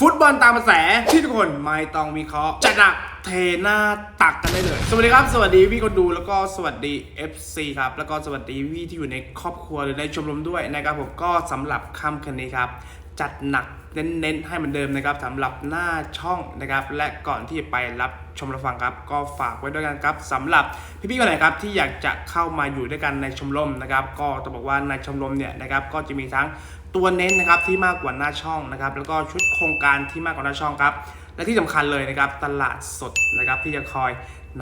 ฟุตบอลตามกระแสที่ทุกคนไม่ต้องวิเคราะห์จะหนักเทหน้าตักกันได้เลย สวัสดีครับ สวัสดีพี่คนดูแล้วก็สวัสดี FC ครับ แล้วก็สวัสดีพี่ที่อยู่ในครอบครัวหรือในชมรมด้วยนะครับผมก็สำหรับค่ำคืนนี้ครับ จัดหนักเน้นๆให้เหมือนเดิมนะครับสำหรับหน้าช่องนะครับ และก่อนที่ไปรับชมรับฟังครับ ก็ฝากไว้ด้วยกันครับสำหรับพี่ๆคนไหนครับที่อยากจะเข้ามาอยู่ด้วยกันในชมรมนะครับ ก็ต้องบอกว่าในชมรมเนี่ยนะครับก็จะมีทั้งตัวเน้นนะครับที่มากกว่าหน้าช่องนะครับ แล้วก็ชุดโครงการที่มากกว่าหน้าช่องครับ และที่สำคัญเลยนะครับตลาดสดนะครับที่จะคอย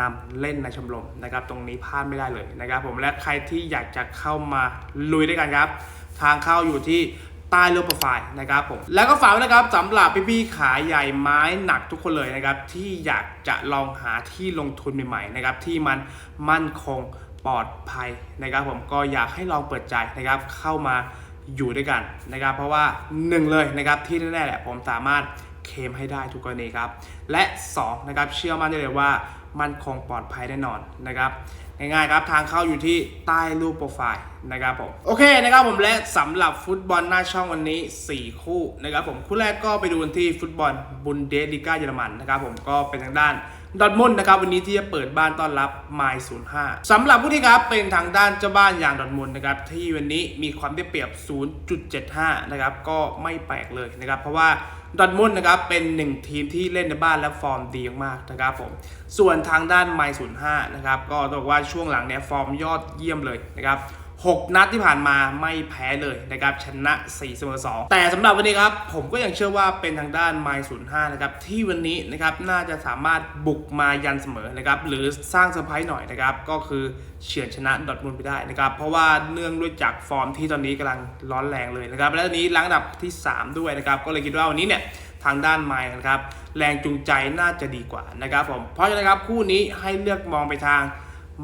นำเล่นในชมรมนะครับ ตรงนี้พลาดไม่ได้เลยนะครับ ผมและใครที่อยากจะเข้ามาลุยด้วยกันครับ ทางเข้าอยู่ที่ ใต้รูปโปรไฟล์นะครับผมแล้วก็ฝากไว้นะครับสำหรับพี่ๆขายใหญ่ไม้หนักทุกคนเลยนะครับที่อยากจะลองหาที่ลงทุนใหม่ๆนะครับที่มันมั่นคงปลอดภัยนะครับผมก็อยากให้ลองเปิดใจนะครับเข้ามาอยู่ด้วยกันนะครับ เพราะว่าหนึ่งเลยนะครับที่แน่ๆแหละผมสามารถเคมให้ได้ทุกกรณีครับ และ 2 นะครับเชื่อมั่นได้เลยว่ามันคงปลอดภัยแน่นอนนะครับ ง่ายๆครับทางเข้าอยู่ที่ใต้รูปโปรไฟล์นะครับผมโอเคนะครับผมและสำหรับฟุตบอลหน้าช่องวันนี้ 4 คู่นะครับผมคู่แรกก็ไปดูกันที่ฟุตบอลบุนเดสลิก้าเยอรมันนะครับผมก็เป็นทางด้าน ดอทมุนนะครับวันนี้ที่จะเปิดบ้านต้อนรับไมล์05สำหรับผู้ที่ครับเป็นทางด้านเจ้าบ้านอย่างดอทมุนนะครับที่วันนี้มีความได้เปรียบ 0.75 นะครับก็ไม่แปลกเลยนะครับเพราะว่าดอทมุนนะครับเป็นหนึ่งทีมที่เล่นในบ้านและฟอร์มดีมากนะครับผมส่วนทางด้านไมล์05นะครับก็ต้องบอกว่าช่วงหลังเนี่ยฟอร์มยอดเยี่ยมเลยนะครับ 6 นัดที่ผ่านมาไม่แพ้เลยนะครับชนะ4เสมอ2แต่สำหรับวันนี้ครับผมก็ยังเชื่อว่าเป็นทางด้านไมล์05นะครับที่วันนี้นะครับน่าจะสามารถบุกมายันเสมอนะครับหรือสร้างเซอร์ไพรส์หน่อยนะครับก็คือเฉือนชนะดอร์ทมุนไปได้นะครับเพราะว่าเนื่องด้วยจากฟอร์มที่ตอนนี้กำลังร้อนแรงเลยนะครับและตอนนี้ล้างดับที่ 3 ด้วยนะครับก็เลยคิดว่าวันนี้เนี่ยทางด้านไมล์นะครับแรงจูงใจน่าจะดีกว่านะครับผมเพราะฉะนั้นครับคู่นี้ให้เลือกมองไปทาง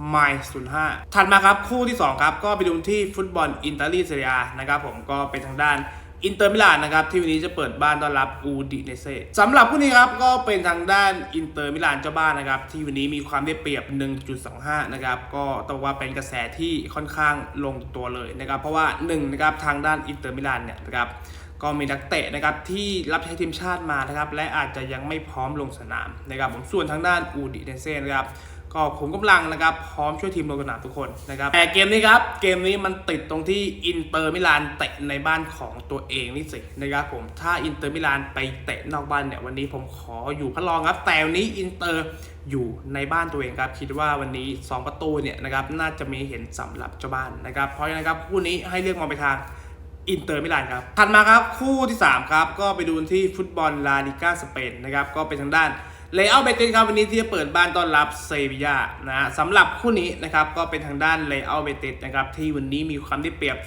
ไมล์ศูนย์ห้าถัดมาครับ คู่ที่ 2 ครับ ก็ไปดูที่ฟุตบอลอินเตอร์ลีเซียนะครับผมก็เป็นทางด้านอินเตอร์มิลานนะครับที่วันนี้จะเปิดบ้านต้อนรับอูดิเนเซ่สำหรับคู่นี้ครับก็เป็นทางด้านอินเตอร์มิลานเจ้าบ้านนะครับที่วันนี้มีความได้เปรียบ 1.25 นะครับก็ต้องว่าเป็นกระแสที่ค่อนข้างลงตัวเลยนะครับเพราะว่า1นะครับทางด้านอินเตอร์มิลานเนี่ยนะครับก็มีนักเตะนะครับที่รับใช้ทีมชาติมานะครับและอาจจะยังไม่พร้อมลงสนามนะครับผมส่วนทางด้านอูดิเนเซ่นะครับ ก็ขุมกำลังนะครับพร้อมช่วยทีมลงสนามทุกคนนะครับแต่เกมนี้ครับเกมนี้มันติดตรงที่อินเตอร์มิลานเตะในบ้านของตัวเองนี่สินะครับผมถ้าอินเตอร์มิลานไปเตะนอกบ้านเนี่ยวันนี้ผมขออยู่พระรองครับแต่วันนี้อินเตอร์อยู่ในบ้านตัวเองครับคิดว่าวันนี้ 2 ประตูเนี่ยนะครับน่าจะมีเห็นสำหรับเจ้าบ้านนะครับเพราะฉะนั้นครับคู่นี้ให้เลือกมองไปทางอินเตอร์มิลานครับถัดมาครับคู่ที่ 3 ครับ ก็ไปดูที่ฟุตบอลลาลิก้าสเปนนะครับก็เป็นทางด้าน เลอัลเบติสครับวันนี้ที่จะเปิดบ้านต้อนรับเซบียานะสำหรับคู่นี้นะครับก็เป็นทางด้านเลอัลเบติสนะครับที่วันนี้มีความได้เปรียบ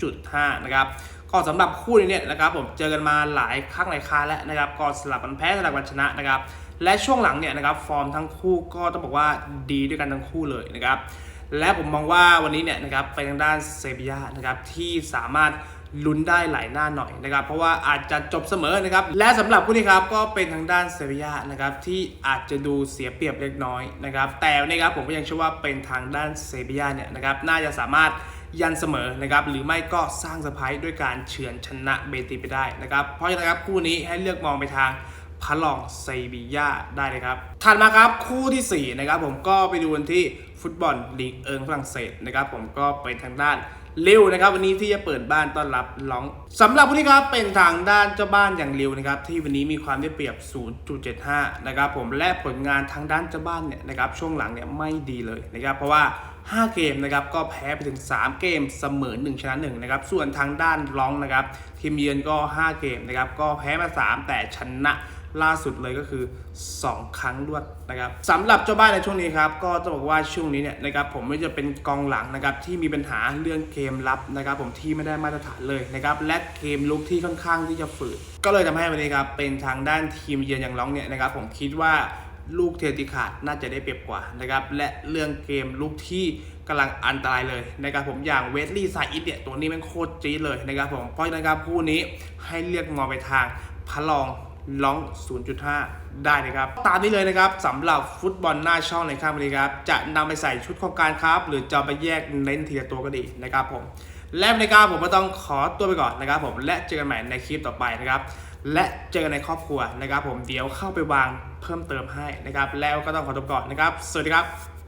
0.5 นะครับก็สำหรับคู่นี้เนี่ยนะครับผมเจอกันมาหลายครั้งหลายคราแล้วนะครับก็สลับกันแพ้สลับกันชนะนะครับและช่วงหลังเนี่ยนะครับฟอร์มทั้งคู่ก็ต้องบอกว่าดีด้วยกันทั้งคู่เลยนะครับและผมมองว่าวันนี้เนี่ยนะครับไปทางด้านเซบียานะครับที่สามารถ ลุ้นได้หลายหน้าหน่อยนะครับ เพราะว่าอาจจะจบเสมอนะครับ และสำหรับคู่นี้ครับก็เป็นทางด้านเซบียานะครับที่อาจจะดูเสียเปรียบเล็กน้อยนะครับแต่นนี้ครับผมก็ยังเชื่อว่าเป็นทางด้านเซบียาเนี่ยนะครับน่าจะสามารถยันเสมอนะครับหรือไม่ก็สร้างเซไพรส์ด้วยการเฉือนชนะเบติไปได้นะครับ เพราะฉะนั้นครับคู่นี้ให้เลือกมองไปทางพระลองเซบียาได้เลยครับถัดมาครับคู่ทีสี่ 4 นะครับผมก็ไปดูกันที่ฟุตบอลลีกเอิงฝรั่งเศสนะครับผมก็เป็นทางด้าน ลิวนะครับวันนี้ที่จะเปิดบ้านต้อนรับลองสำหรับผู้นี้ครับเป็นทางด้านเจ้าบ้านอย่างลิวนะครับที่วันนี้มีความได้เปรียบ 0.75 นะครับผมและผลงานทางด้านเจ้าบ้านเนี่ยนะครับช่วงหลังเนี่ยไม่ดีเลยนะครับเพราะว่า 5 เกมนะครับก็แพ้ไปถึง 3 เกมเสมอ 1 ชนะ1นะครับส่วนทางด้านร้องนะครับทีมเยือนก็ 5 เกมนะครับก็แพ้มา 3 แต่ชนะ ล่าสุดเลยก็คือ 2 ครั้งรวดนะครับสำหรับเจ้าบ้านในช่วงนี้ครับก็ต้องบอกว่าช่วงนี้เนี่ยนะครับผมไม่จะเป็นกองหลังนะครับที่มีปัญหาเรื่องเกมรับนะครับผมที่ไม่ได้มาตรฐานเลยนะครับและเกมลุกที่ค่อนข้างที่จะฝืดก็เลยทำให้วันนี้ครับเป็นทางด้านทีมเยือนอย่างร้องเนี่ยนะครับผมคิดว่าลูกเทติขาดน่าจะได้เปรียบกว่านะครับและเรื่องเกมลูกที่กำลังอันตรายเลยนะครับผมอย่างเวสลี่ไซอิดเนี่ยตัวนี้มันโคตรจี๊ดเลยนะครับผมเพราะฉะครับคู่นี้ให้เลือกมองไปทางพระรอง ล้อง 0.5 ได้นะครับ ตามนี้เลยนะครับสำหรับฟุตบอลหน้าช่องในข้ามนี้ครับ จะนำไปใส่ชุดโครงการครับ หรือจะไปแยกเน้นทีละตัวก็ดีนะครับผม และในการผมก็ต้องขอตัวไปก่อนนะครับผม และเจอกันใหม่ในคลิปต่อไปนะครับ และเจอกันในครอบครัวนะครับ ผม เดี๋ยวเข้าไปวางเพิ่มเติมให้นะครับ แล้วก็ต้องขอตัวก่อนนะครับ สวัสดีครับ